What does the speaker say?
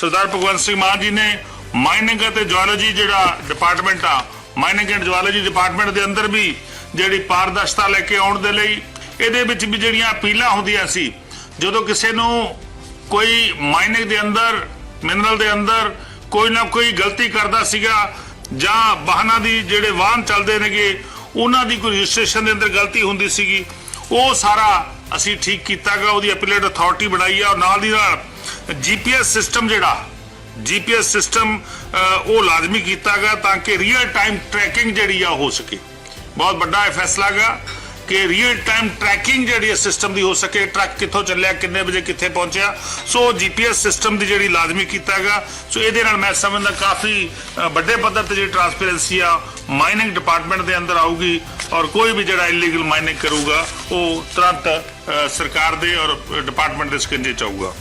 ਸਰਦਾਰ ਭਗਵੰਤ ਸਿੰਘ ਮਾਨ ਜੀ ਨੇ ਮਾਈਨਿੰਗ ਅਤੇ ਜੁਆਲੋਜੀ ਜਿਹੜਾ ਡਿਪਾਰਟਮੈਂਟ ਆ ਮਾਈਨਿੰਗ ਐਂਡ ਜੁਆਲੋਜੀ ਡਿਪਾਰਟਮੈਂਟ ਦੇ ਅੰਦਰ ਵੀ ਜਿਹੜੀ ਪਾਰਦਰਸ਼ਤਾ ਲੈ ਕੇ ਆਉਣ ਦੇ ਲਈ ਇਹਦੇ ਵਿੱਚ ਵੀ ਜਿਹੜੀਆਂ ਅਪੀਲਾਂ ਹੁੰਦੀਆਂ ਸੀ, ਜਦੋਂ ਕਿਸੇ ਨੂੰ ਕੋਈ ਮਾਈਨਿੰਗ ਦੇ ਅੰਦਰ ਮਿਨਰਲ ਦੇ ਅੰਦਰ ਕੋਈ ਨਾ ਕੋਈ ਗਲਤੀ ਕਰਦਾ ਸੀਗਾ ਜਾਂ ਵਾਹਨਾਂ ਦੀ ਜਿਹੜੇ ਵਾਹਨ ਚੱਲਦੇ ਨੇਗੇ, ਉਹਨਾਂ ਦੀ ਕੋਈ ਰਜਿਸਟ੍ਰੇਸ਼ਨ ਦੇ ਅੰਦਰ ਗਲਤੀ ਹੁੰਦੀ ਸੀਗੀ, ਉਹ ਸਾਰਾ ਅਸੀਂ ਠੀਕ ਕੀਤਾਗਾ, ਉਹਦੀ ਅਪੀਲੇਟ ਅਥਾਰਟੀ ਬਣਾਈ ਆ, ਔਰ ਨਾਲ ਦੀ ਨਾਲ ਜੀਪੀਐਸ ਸਿਸਟਮ ਜਿਹੜਾ ਜੀਪੀਐਸ ਸਿਸਟਮ ਉਹ ਲਾਜ਼ਮੀ ਕੀਤਾ ਕੀਤਾਗਾ ਤਾਂ ਕਿ ਰੀਅਲ ਟਾਈਮ ਟਰੈਕਿੰਗ ਜਿਹੜੀ ਆ ਹੋ ਸਕੇ। ਬਹੁਤ ਵੱਡਾ ਇਹ ਫੈਸਲਾ ਗਾ ਕਿ ਰੀਅਲ ਟਾਈਮ ਟਰੈਕਿੰਗ ਜਿਹੜੀ ਸਿਸਟਮ ਦੀ ਹੋ ਸਕੇ। ਟਰੱਕ ਕਿੱਥੋਂ ਚੱਲਿਆ, ਕਿੰਨੇ ਵਜੇ ਕਿੱਥੇ ਪਹੁੰਚਿਆ। ਸੋ ਜੀਪੀਐਸ ਸਿਸਟਮ ਦੀ ਜਿਹੜੀ ਲਾਜ਼ਮੀ ਕੀਤਾਗਾ ਸੋ ਇਹਦੇ ਨਾਲ ਮੈਂ ਸਮਝਦਾ ਕਾਫੀ ਵੱਡੇ ਪੱਧਰ ਤੇ ਜਿਹੜੀ ਟਰਾਂਸਪੇਰੈਂਸੀ ਆ ਮਾਈਨਿੰਗ ਡਿਪਾਰਟਮੈਂਟ ਦੇ ਅੰਦਰ ਆਊਗੀ ਔਰ ਕੋਈ ਵੀ ਜਿਹੜਾ ਇਲੀਗਲ ਮਾਈਨਿੰਗ ਕਰੂਗਾ, ਉਹ ਤੁਰੰਤ ਸਰਕਾਰ ਦੇ ਔਰ ਡਿਪਾਰਟਮੈਂਟ ਦੇ ਸਕੰਜੇ ਚ ਆਊਗਾ।